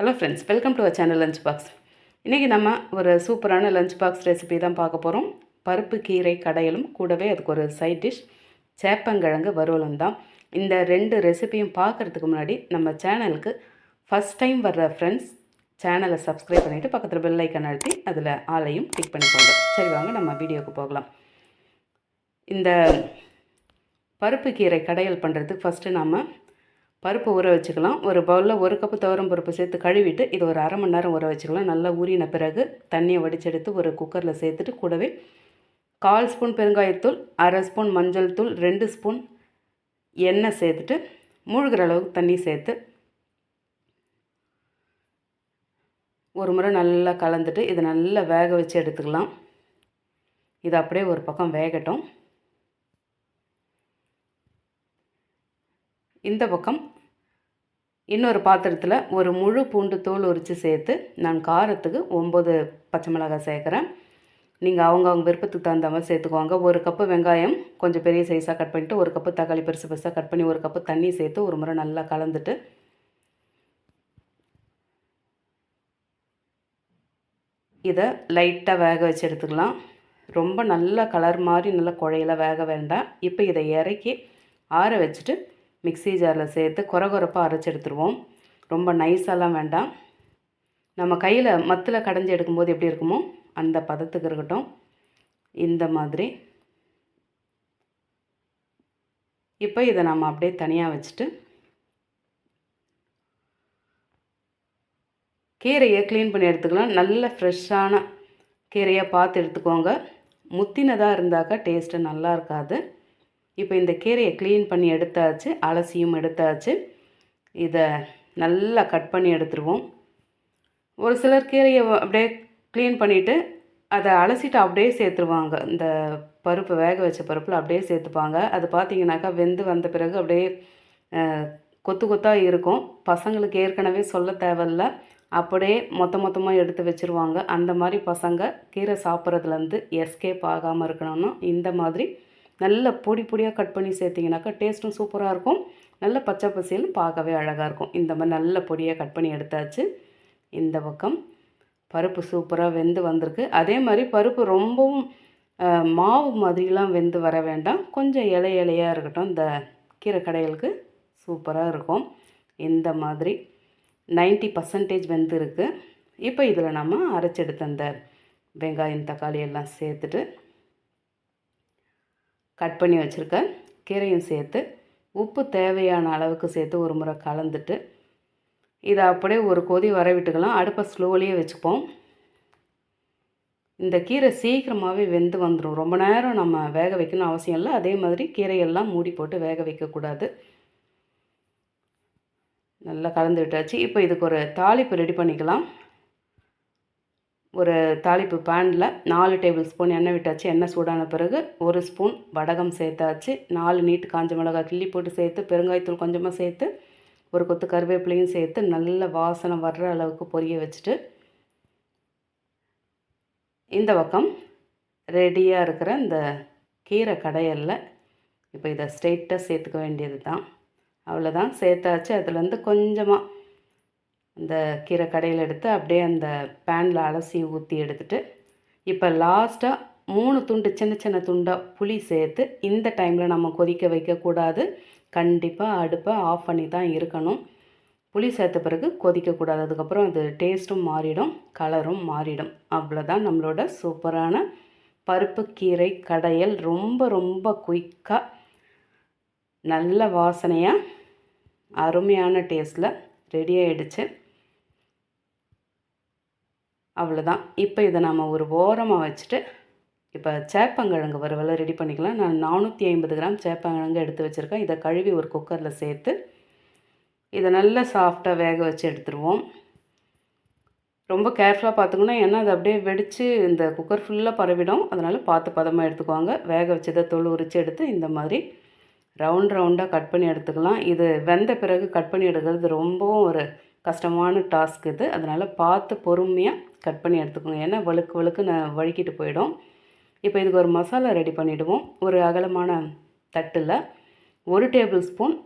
Hello friends welcome to our channel lunch box இன்றைக்கி நம்ம ஒரு சூப்பரான லஞ்ச் பாக்ஸ் ரெசிபி தான் பார்க்க போகிறோம் பருப்பு கீரை கடையலும் கூடவே அதுக்கு ஒரு சைட் டிஷ் சேப்பங்கிழங்கு வறுவலும் தான். இந்த ரெண்டு ரெசிபியும் பார்க்குறதுக்கு முன்னாடி நம்ம சேனலுக்கு ஃபஸ்ட் டைம் வர்ற ஃப்ரெண்ட்ஸ் சேனலை சப்ஸ்கிரைப் பண்ணிவிட்டு பக்கத்தில் பெல் ஐக்கன் அழுத்தி அதில் ஆளையும் கிளிக் பண்ணிக்கோங்க. சரி வாங்க நம்ம வீடியோவுக்கு போகலாம். இந்த பருப்பு கீரை கடையல் பண்ணுறதுக்கு ஃபஸ்ட்டு நம்ம பருப்பு ஊற வச்சுக்கலாம். ஒரு பவுலில் ஒரு கப்பு துவரம் பருப்பு சேர்த்து கழுவிட்டு இது ஒரு அரை மணி நேரம் ஊற வச்சுக்கலாம். நல்லா ஊறின பிறகு தண்ணியை வடிச்செடுத்து ஒரு குக்கரில் சேர்த்துட்டு கூடவே கால் ஸ்பூன் பெருங்காயத்தூள் அரை ஸ்பூன் மஞ்சள் தூள் ரெண்டு ஸ்பூன் எண்ணெய் சேர்த்துட்டு மூழ்கிற அளவுக்கு தண்ணி சேர்த்து ஒரு முறை நல்லா கலந்துட்டு இதை நல்லா வேக வச்சு எடுத்துக்கலாம். இது அப்படியே ஒரு பக்கம் வேகட்டும். இந்த பக்கம் இன்னொரு பாத்திரத்தில் ஒரு முழு பூண்டு தோல் உரித்து சேர்த்து நான் காரத்துக்கு ஒம்பது பச்சை மிளகாய் சேர்க்குறேன். நீங்கள் அவங்க அவங்க விருப்பத்துக்கு தகுந்த மாதிரி சேர்த்துக்குவாங்க ஒரு கப்பு வெங்காயம் கொஞ்சம் பெரிய சைஸாக கட் பண்ணிவிட்டு ஒரு கப்பு தக்காளி பெருசு பெருசாக கட் பண்ணி ஒரு கப்பு தண்ணி சேர்த்து ஒரு முறை நல்லா கலந்துட்டு இதை லைட்டாக வேக வச்சு எடுத்துக்கலாம். ரொம்ப நல்ல கலர் மாதிரி நல்லா குழையில வேக வேண்டாம். இப்போ இதை இறக்கி ஆற வச்சுட்டு மிக்ஸி ஜாரில் சேர்த்து குறை அரைச்சி எடுத்துருவோம். ரொம்ப நைஸாலாம் வேண்டாம். நம்ம கையில் மத்தில் கடைஞ்சி எடுக்கும்போது எப்படி இருக்குமோ அந்த பதத்துக்கு இருக்கட்டும். இந்த மாதிரி. இப்போ இதை நம்ம அப்படியே தனியாக வச்சுட்டு கீரையை க்ளீன் பண்ணி எடுத்துக்கலாம். நல்ல ஃப்ரெஷ்ஷான கீரையை பார்த்து எடுத்துக்கோங்க. முத்தினதாக இருந்தாக்கா டேஸ்ட்டு நல்லா இருக்காது. இப்போ இந்த கீரையை க்ளீன் பண்ணி எடுத்தாச்சு அலசியும் எடுத்தாச்சு. இதை நல்லா கட் பண்ணி எடுத்துருவோம். ஒரு சிலர் கீரையை அப்படியே க்ளீன் பண்ணிவிட்டு அதை அலசிட்டு அப்படியே சேர்த்துருவாங்க. இந்த பருப்பு வேக வச்ச பருப்பில் அப்படியே சேர்த்துப்பாங்க. அது பார்த்திங்கனாக்கா வெந்து வந்த பிறகு அப்படியே கொத்து கொத்தாக இருக்கும். பசங்களுக்கு ஏற்கனவே சொல்ல தேவையில்ல. அப்படியே மொத்த மொத்தமாக எடுத்து வச்சுருவாங்க. அந்த மாதிரி பசங்க கீரை சாப்பிட்றதுலேருந்து எஸ்கேப் ஆகாமல் இருக்கணும்னா இந்த மாதிரி நல்ல பொடி பொடியாக கட் பண்ணி சேர்த்திங்கனாக்கா டேஸ்ட்டும் சூப்பராக இருக்கும். நல்ல பச்சை பசியில் பார்க்கவே அழகாக இருக்கும். இந்த மாதிரி நல்ல பொடியாக கட் பண்ணி எடுத்தாச்சு. இந்த பக்கம் பருப்பு சூப்பராக வெந்து வந்திருக்கு. அதே மாதிரி பருப்பு ரொம்பவும் மாவு மாதிரிலாம் வெந்து வர வேண்டாம். கொஞ்சம் இலை இலையாக இருக்கட்டும். இந்த கீரை கடைகளுக்கு சூப்பராக இருக்கும். இந்த மாதிரி நைன்ட்டி பர்சன்டேஜ் இருக்குது இப்போ இதில் நம்ம அரைச்செடுத்த அந்த வெங்காயம் தக்காளி எல்லாம் சேர்த்துட்டு கட் பண்ணி வச்சுருக்க கீரையும் சேர்த்து உப்பு தேவையான அளவுக்கு சேர்த்து ஒரு முறை கலந்துட்டு இதை அப்படியே ஒரு கொதி வர விட்டுக்கலாம். அடுப்பை ஸ்லோலியே வச்சுப்போம். இந்த கீரை சீக்கிரமாகவே வெந்து வந்துடும் ரொம்ப நேரம் நம்ம வேக வைக்கணும் அவசியம் இல்லை. அதே மாதிரி கீரையெல்லாம் மூடி போட்டு வேக வைக்கக்கூடாது. நல்லா கலந்து விட்டாச்சு. இப்போ இதுக்கு ஒரு தாளிப்பு ரெடி பண்ணிக்கலாம். ஒரு தாளிப்பு பேனில் நாலு டேபிள் ஸ்பூன் எண்ணெய் விட்டாச்சு. எண்ணெய் சூடான பிறகு ஒரு ஸ்பூன் வடகம் சேர்த்தாச்சு. நாலு நீட்டு காஞ்ச மிளகாய் கிள்ளி போட்டு சேர்த்து பெருங்காயத்தூள் கொஞ்சமாக சேர்த்து ஒரு கொத்து கருவேப்பிலையும் சேர்த்து நல்ல வாசனை வர்ற அளவுக்கு பொரிய வச்சுட்டு இந்த பக்கம் ரெடியாக இருக்கிற இந்த கீரை கடையலில் இப்போ இதை ஸ்ட்ரெயிட்டாக சேர்த்துக்க வேண்டியது தான் அவ்வளோதான் சேர்த்தாச்சு அதுலேருந்து கொஞ்சமாக அந்த கீரை கடையில் எடுத்து அப்படியே அந்த பேனில் அலசி ஊற்றி எடுத்துட்டு இப்போ லாஸ்ட்டாக மூணு துண்டு சின்ன சின்ன துண்டாக புளி சேர்த்து இந்த டைமில் நம்ம கொதிக்க வைக்கக்கூடாது. கண்டிப்பாக அடுப்பை ஆஃப் பண்ணி தான் இருக்கணும். புளி சேர்த்த பிறகு கொதிக்கக்கூடாது. அதுக்கப்புறம் அது டேஸ்ட்டும் மாறிடும் கலரும் மாறிடும். அவ்வளோதான் நம்மளோட சூப்பரான பருப்பு கீரை கடையல். ரொம்ப ரொம்ப குயிக்காக நல்ல வாசனையாக அருமையான டேஸ்ட்டில் ரெடி ஆகிடுச்சு அவ்வளோதான் இப்போ இதை நம்ம ஒரு ஓரமாக வச்சுட்டு இப்போ சேப்பங்கிழங்கு வறுவலை ரெடி பண்ணிக்கலாம். நான் நானூற்றி ஐம்பது கிராம் சேப்பங்கிழங்கு எடுத்து வச்சுருக்கேன். இதை கழுவி ஒரு குக்கரில் சேர்த்து இதை நல்லா சாஃப்டாக வேக வச்சு எடுத்துருவோம். ரொம்ப கேர்ஃபுல்லாக பார்த்துக்கணும். ஏன்னா அது அப்படியே வெடித்து இந்த குக்கர் ஃபுல்லாக பரவிடும். அதனால் பார்த்து பதமாக எடுத்துக்குவாங்க வேக வச்சதை தொழு உரித்து எடுத்து இந்த மாதிரி ரவுண்ட் ரவுண்டாக கட் பண்ணி எடுத்துக்கலாம். இது வெந்த பிறகு கட் பண்ணி எடுக்கிறது ரொம்பவும் ஒரு கஷ்டமான டாஸ்க் இது. அதனால் பார்த்து பொறுமையாக கட் பண்ணி எடுத்துக்கோங்க. ஏன்னா வழுக்கு வழுக்கு நான் வழுக்கிட்டு போயிடும். இப்போ இதுக்கு ஒரு மசாலா ரெடி பண்ணிவிடுவோம் ஒரு அகலமான தட்டில் ஒரு டேபிள் ஸ்பூன்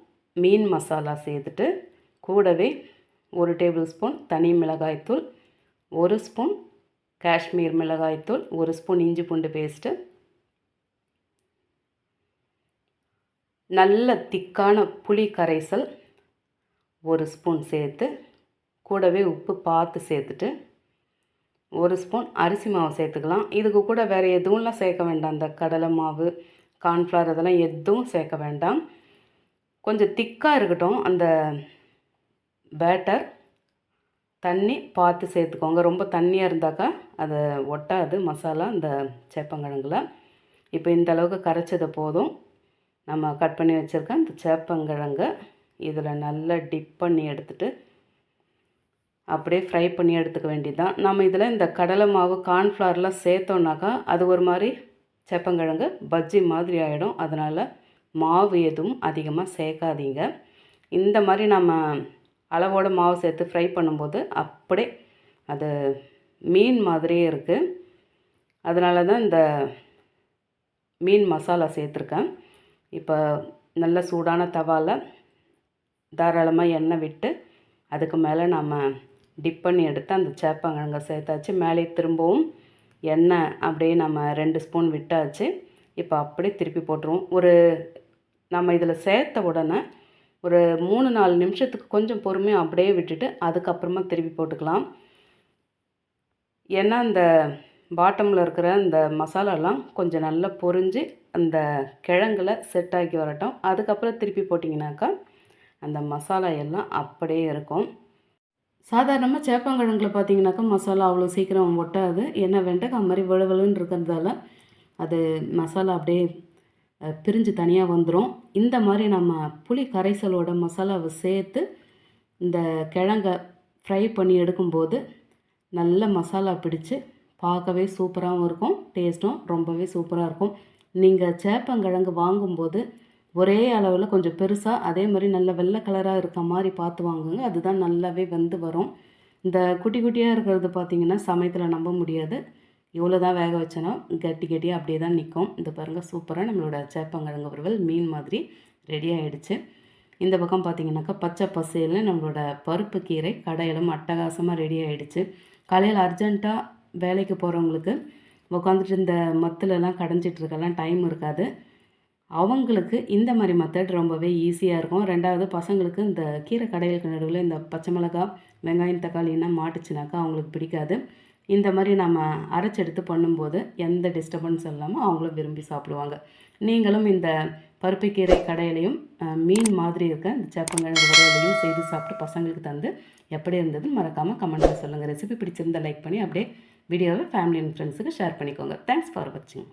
மீன் மசாலா சேர்த்துட்டு கூடவே ஒரு டேபிள் ஸ்பூன் தனி மிளகாய்த்தூள் ஒரு ஸ்பூன் காஷ்மீர் மிளகாய்த்தூள் ஒரு ஸ்பூன் இஞ்சி பூண்டு பேஸ்ட்டு. நல்ல திக்கான புளி கரைசல் ஒரு ஸ்பூன் சேர்த்து கூடவே உப்பு பார்த்து சேர்த்துட்டு ஒரு ஸ்பூன் அரிசி மாவு சேர்த்துக்கலாம். இதுக்கு கூட வேறு எதுவும்லாம் சேர்க்க வேண்டாம். அந்த கடலை மாவு கார்ன்ஃப்ளவர் அதெல்லாம் எதுவும் சேர்க்க வேண்டாம். கொஞ்சம் திக்காக இருக்கட்டும். அந்த பேட்டர் தண்ணி பார்த்து சேர்த்துக்கோங்க. ரொம்ப தண்ணியாக இருந்தாக்கா அதை ஒட்டாது. மசாலா இந்த சேப்பங்கிழங்குல. இப்போ இந்த அளவுக்கு கரைச்சது போதும். நம்ம கட் பண்ணி வச்சுருக்க இந்த சேப்பங்கிழங்கு இதில் நல்லா டிப் பண்ணி எடுத்துகிட்டு அப்படியே ஃப்ரை பண்ணி எடுத்துக்க வேண்டியது தான் நம்ம இதில் இந்த கடலை மாவு கார்ன்ஃப்ளவர்லாம் சேர்த்தோன்னாக்கா அது ஒரு மாதிரி செப்பங்கிழங்கு பஜ்ஜி மாதிரி ஆகிடும் அதனால் மாவு எதுவும் அதிகமாக சேர்க்காதீங்க. இந்த மாதிரி நம்ம அளவோட மாவு சேர்த்து ஃப்ரை பண்ணும்போது அப்படியே அது மீன் மாதிரியே இருக்குது அதனால தான் இந்த மீன் மசாலா சேர்த்துருக்கேன். இப்போ நல்ல சூடான தவாவில் தாராளமாக எண்ணெய் விட்டு அதுக்கு மேலே நம்ம டிப் பண்ணி எடுத்து அந்த சேப்பங்கிழங்க சேர்த்தாச்சு. மேலே திரும்பவும் எண்ணெய் அப்படியே நம்ம ரெண்டு ஸ்பூன் விட்டாச்சு. இப்போ அப்படியே திருப்பி போட்டுருவோம். ஒரு நம்ம இதில் சேர்த்த உடனே ஒரு மூணு நாலு நிமிஷத்துக்கு கொஞ்சம் பொறுமையாக அப்படியே விட்டுட்டு அதுக்கப்புறமா திருப்பி போட்டுக்கலாம். ஏன்னா அந்த பாட்டமில் இருக்கிற அந்த மசாலாலாம் கொஞ்சம் நல்லா பொரிஞ்சு அந்த கிழங்குல செட் ஆகி வரட்டும். அதுக்கப்புறம் திருப்பி போட்டிங்கனாக்கா அந்த மசாலா எல்லாம் அப்படியே இருக்கும். சாதாரணமாக சேப்பங்கிழங்குல பார்த்தீங்கன்னாக்கா மசாலா அவ்வளோ சீக்கிரம் ஒட்டாது. என்ன வெண்டைக்காய் மாதிரி விழுவலுன்னு இருக்கிறதால அது மசாலா அப்படியே பிரிஞ்சு தனியாக வந்துடும் இந்த மாதிரி நம்ம புளி கரைசலோட மசாலாவை சேர்த்து இந்த கிழங்க ஃப்ரை பண்ணி எடுக்கும்போது நல்ல மசாலா பிடிச்சு பார்க்கவே சூப்பராகவும் இருக்கும் டேஸ்ட்டும் ரொம்பவே சூப்பராக இருக்கும். நீங்கள் சேப்பங்கிழங்கு வாங்கும்போது ஒரே அளவில் கொஞ்சம் பெருசாக அதே மாதிரி நல்ல வெள்ளை கலராக இருக்க மாதிரி பார்த்து வாங்குங்க. அதுதான் நல்லாவே வந்து வரும். இந்த குட்டி குட்டியாக இருக்கிறது பார்த்திங்கன்னா சமயத்தில் நம்ப முடியாது. இவ்வளோ தான் வேக வச்சோன்னா கட்டி கட்டியாக அப்படியே தான் நிற்கும் இந்த பாருங்கள் சூப்பராக நம்மளோட சேப்பங்கிழங்கு வறுவல் மீன் மாதிரி ரெடி ஆகிடுச்சு இந்த பக்கம் பார்த்திங்கனாக்கா பச்சை பசையில் நம்மளோட பருப்பு கீரை கடையிலும் அட்டகாசமாக ரெடி ஆகிடுச்சு காலையில் அர்ஜெண்ட்டாக வேலைக்கு போகிறவங்களுக்கு உட்காந்துட்டு இந்த மத்துலலாம் கடைஞ்சிட்ருக்கெல்லாம் டைம் இருக்காது. அவங்களுக்கு இந்த மாதிரி மெத்தட் ரொம்பவே ஈஸியாக இருக்கும். ரெண்டாவது பசங்களுக்கு இந்த கீரை கடைகளுக்கு நடுவில் இந்த பச்சை மிளகா வெங்காயம் தக்காளின்னா மாட்டுச்சுனாக்கா அவங்களுக்கு பிடிக்காது. இந்த மாதிரி நம்ம அரைச்செடுத்து பண்ணும்போது எந்த டிஸ்டர்பன்ஸ் இல்லாமல் அவங்களும் விரும்பி சாப்பிடுவாங்க. நீங்களும் இந்த பருப்புக்கீரை கடையிலையும் மீன் மாதிரி இருக்க இந்த சேப்பங்கிழங்கு வரையிலையும் செய்து சாப்பிட்டு பசங்களுக்கு தந்து எப்படி இருந்தது மறக்காமல் கமெண்ட்டில் சொல்லுங்கள் ரெசிபி பிடிச்சிருந்தால் லைக் பண்ணி அப்படியே வீடியோவை ஃபேமிலி அண்ட் ஃப்ரெண்ட்ஸுக்கு ஷேர் பண்ணிக்கோங்க. தேங்க்ஸ் ஃபார் வாட்சிங்